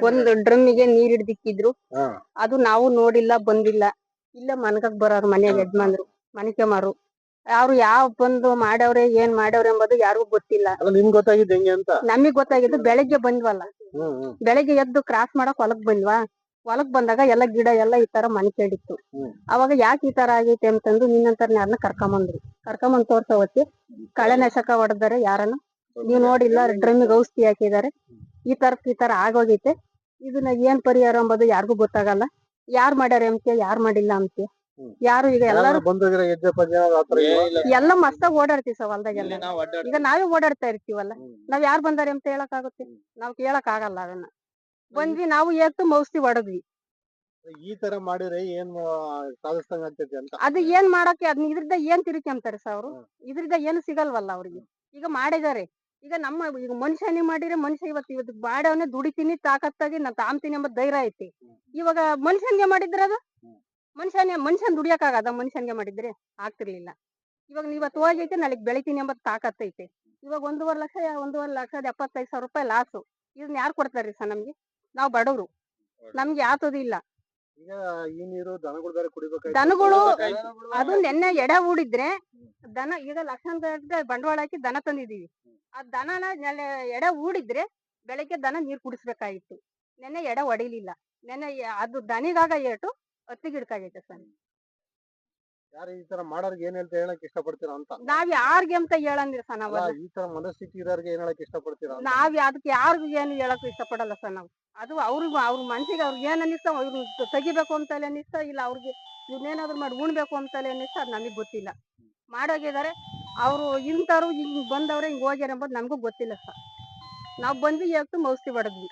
ಒಂದ್ ಡ್ರಮ್ಮಿಗೆ ನೀರ್ ಹಿಡ್ದಿಕ್ಕಿದ್ರು. ಅದು ನಾವು ನೋಡಿಲ್ಲ ಬಂದಿಲ್ಲ. ಇಲ್ಲ ಮನ್ಗಕ್ ಬರೋರು ಮನ್ಯಾಗ ಯಜಮಾನ್ರು ಮನಿಕೆಮಾರು. ಅವ್ರು ಯಾವ ಬಂದು ಮಾಡವ್ರೆ ಏನ್ ಮಾಡವ್ರೆ ಎಂಬುದು ಯಾರಿಗೂ ಗೊತ್ತಿಲ್ಲ. ನಮಗ್ ಗೊತ್ತಾಗಿದ್ದು ಬೆಳಗ್ಗೆ ಬಂದ್ವಲ್ಲ. ಬೆಳಗ್ಗೆ ಎದ್ದು ಕ್ರಾಸ್ ಮಾಡಕ್ ಹೊಲಕ್ ಬಂದ್ವಾ? ಹೊಲಕ್ ಬಂದಾಗ ಎಲ್ಲ ಗಿಡ ಎಲ್ಲ ಈ ತರ ಮನೆ ಕೇಳಿತ್ತು. ಅವಾಗ ಯಾಕೆ ಈ ತರ ಆಗೈತೆ ಅಂತಂದು ನಿನ್ನಂತರ ಯಾರನ್ನ ಕರ್ಕೊಂಬಂದ್ರು. ಕರ್ಕೊಂಬಂದ್ ತೋರ್ಸವತ್ತಿ ಕಳೆನಾಶಕ ಹೊಡೆದಾರೆ ಯಾರನ್ನ? ನೀವ್ ನೋಡಿಲ್ಲ ಡ್ರಮ್ಮಿಗೆ ಔಷಧಿ ಹಾಕಿದಾರೆ ಈ ತರ ಈ ತರ ಆಗೋಗೈತೆ. ಇದನ್ನ ಏನ್ ಪರಿಹಾರ ಅಂಬೋದು ಯಾರಿಗೂ ಗೊತ್ತಾಗಲ್ಲ. ಯಾರ್ ಮಾಡ್ಯಾರ ಅಂತೆ ಯಾರ್ ಮಾಡಿಲ್ಲ ಅಂತೆ. ಯಾರು ಈಗ ಎಲ್ಲಾರು ಬಂದೋಗಿರೋ ಹೆಜ್ಜೆ ಪಜ್ಜೆ? ಎಲ್ಲ ಮಸ್ತಾಗ್ ಓಡಾಡ್ತೀವಿ ಸರ್ ಹೊಲ್ದಾಗೆಲ್ಲ. ಈಗ ನಾವೇ ಓಡಾಡ್ತಾ ಇರ್ತೀವಲ್ಲ. ನಾವ್ ಯಾರ್ ಬಂದಾರೆ ಅಂತ ಹೇಳಕ್ ಆಗುತ್ತೆ ನಾವ್ ಕೇಳಕ್ ಆಗಲ್ಲ ಅದನ್ನ ಬಂದ್ವಿ ನಾವು ಎತ್ತು ಮೌಸ್ತಿ ಹೊಡದ್ವಿ ಈ ತರ ಮಾಡಿದ್ರೆ ಏನ್ ಆ, ಸಾಧಿಸ್ದಂಗ್ ಆಗ್ತೈತಿ ಅಂತ. ಅದು ಏನ್ ಮಾಡಕ್ಕೆ ಅದ್ನ ಇದ್ರಿಂದ ಏನ್ ಅಂತಾರೆ ಸರ್ ಅವ್ರು. ಇದ್ರಿಂದ ಏನು ಸಿಗಲ್ವಲ್ಲ ಅವ್ರಿಗೆ. ಈಗ ಮಾಡಿದಾರೆ. ಈಗ ನಮ್ಮ ಈಗ ಮನುಷ್ಯನೇ ಮಾಡಿದ್ರೆ ಮನುಷ್ಯ ಇವತ್ತು ಇವತ್ತು ಬಾಡವನ್ನ ದುಡಿತೀನಿ ತಾಕತ್ತಾಗಿ ನಾ ತಾಮ್ತೀನಿ ಎಂಬ ಧೈರ್ಯ ಐತಿ. ಇವಾಗ ಮನುಷ್ಯನ್ಗೆ ಮಾಡಿದ್ರೆ ಅದು. ಮನುಷ್ಯನೇ ಮನುಷ್ಯನ್ ದುಡಿಯಕ್ಕಾಗದ? ಮನುಷ್ಯನ್ಗೆ ಮಾಡಿದ್ರೆ ಆಗ್ತಿರ್ಲಿಲ್ಲ. ಇವಾಗ ನೀವ್ ಇವತ್ತು ಹೋಗೈತೆ ನಾಳೆಗ್ ಬೆಳಿತೀನಿ ಎಂಬ ತಾಕತ್ತೈತೆ ಇವಾಗ ಒಂದೂವರೆ ಲಕ್ಷ ಒಂದೂವರೆ ಲಕ್ಷದ ಎಪ್ಪತ್ತೈದು ಸಾವಿರ ರೂಪಾಯಿ ಲಾಸು ಇದನ್ನ ಯಾರು ಕೊಡ್ತಾರ್ರಿ ಸರ್ ನಮ್ಗೆ? ನಾವು ಬಡವ್ರು. ನಮ್ಗೆ ಯಾತದಿಲ್ಲ ದನಗಳು ಅದು ನೆನ್ನೆ ಎಡ ಹೂಡಿದ್ರೆ ದನ ಈಗ ಲಕ್ಷಾಂತರ ಬಂಡವಾಳ ಹಾಕಿ ದನ ತಂದಿದೀವಿ. ಆ ದನನ ನೆನ್ನೆ ಎಡೆ ಹೂಡಿದ್ರೆ ಬೆಳಗ್ಗೆ ದನ ನೀರ್ ಕುಡಿಸ್ಬೇಕಾಗಿತ್ತು. ನೆನ್ನೆ ಎಡೆ ಹೊಡಿಲಿಲ್ಲ ನೆನ್ನೆ ಯ- ಅದು ದನಿಗಾಗ ಏಟು ಹತ್ತಿ ಗಿಡಕ್ಕಾಗೈತೆ ಸರ್ ಯಾರು ಈ ತರ ಮಾಡೋರ್ಗೆ ಏನ್ ಹೇಳ್ತಾ ಹೇಳಕ್ ಇಷ್ಟಪಡ್ತೀರಾ ಅಂತ? ನಾವ್ ಯಾರ್ಗೆ ಅಂತ ಹೇಳಂದಿರ ಸರ್ ನಾವ್ ಅಲ್ಲ, ಈ ತರ ಮನಸ್ಥಿತಿ ಇರೋರ್ಗೆ ಏನ್ ಹೇಳಕ್ ಇಷ್ಟಪಡ್ತೀರಾ ಅಂತ? ನಾವ್ ಅದಕ್ಕೆ ಯಾರಿಗೂ ಏನು ಹೇಳಕ್ ಇಷ್ಟಪಡಲ್ಲ ಸರ್ ನಾವು. ಅದು ಅವ್ರಿಗೂ ಅವ್ರ ಮನ್ಸಿಗೆ ಅವ್ರಿಗೆ ಏನ್ ಅನಿಸ್ತ ಅವ್ರು ತೆಗಿಬೇಕು ಅಂತಲೇ ಅನ್ನಿಸ್ತ ಇಲ್ಲ ಅವ್ರಿಗೆ ಇವ್ರನ್ನೇನಾದ್ರು ಮಾಡಿ ಉಣ್ಬೇಕು ಅಂತಲೇ ಅನಿಸ್ತ ಅದ್ ನಮಗ್ ಗೊತ್ತಿಲ್ಲ. ಮಾಡೋಗಿದ್ದಾರೆ ಅವ್ರು ಇಂಥವ್ರು ಹಿಂಗ್ ಬಂದವ್ರೆ ಹಿಂಗ್ ಹೋಗ್ಯಾರ ಎಂಬುದು ನಮಗೂ ಗೊತ್ತಿಲ್ಲ ಸರ್. ನಾವು ಬಂದ್ವಿ ಹೇಳ್ತು ಔಷಧಿ ಹೊಡೆದ್ವಿ.